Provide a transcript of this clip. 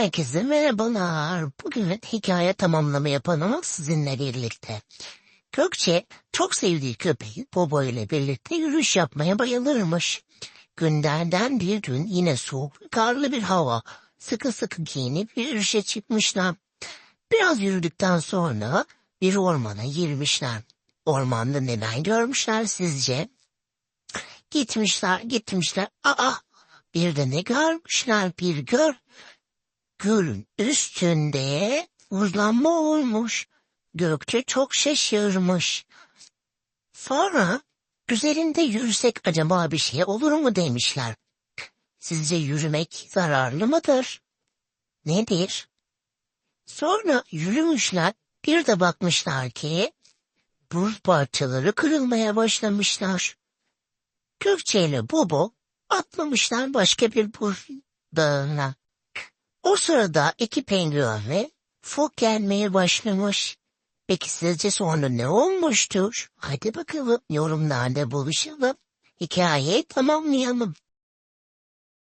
Herkese merhabalar. Bugün hikaye tamamlama yapalım sizinle birlikte. Gökçe çok sevdiği köpeği Bobo ile birlikte yürüyüş yapmaya bayılırmış. Günlerden bir gün yine soğuk ve karlı bir hava. Sıkı sıkı giyinip yürüyüşe çıkmışlar. Biraz yürüdükten sonra bir ormana girmişler. Ormanda neler görmüşler sizce? Gitmişler, gitmişler. Aa, bir de ne görmüşler bir gör. Gölün üstünde uzlanma olmuş. Gökçe çok şaşırmış. Sonra üzerinde yürüsek acaba bir şey olur mu demişler. Sizce yürümek zararlı mıdır? Nedir? Sonra yürümüşler bir de bakmışlar ki buz parçaları kırılmaya başlamışlar. Gökçe ile Bobo atlamışlar başka bir buz dağına. O sırada iki penguen fok gelmeye başlamış. Peki sizce sonra ne olmuştur? Hadi bakalım yorumlarda buluşalım. Hikayeyi tamamlayalım.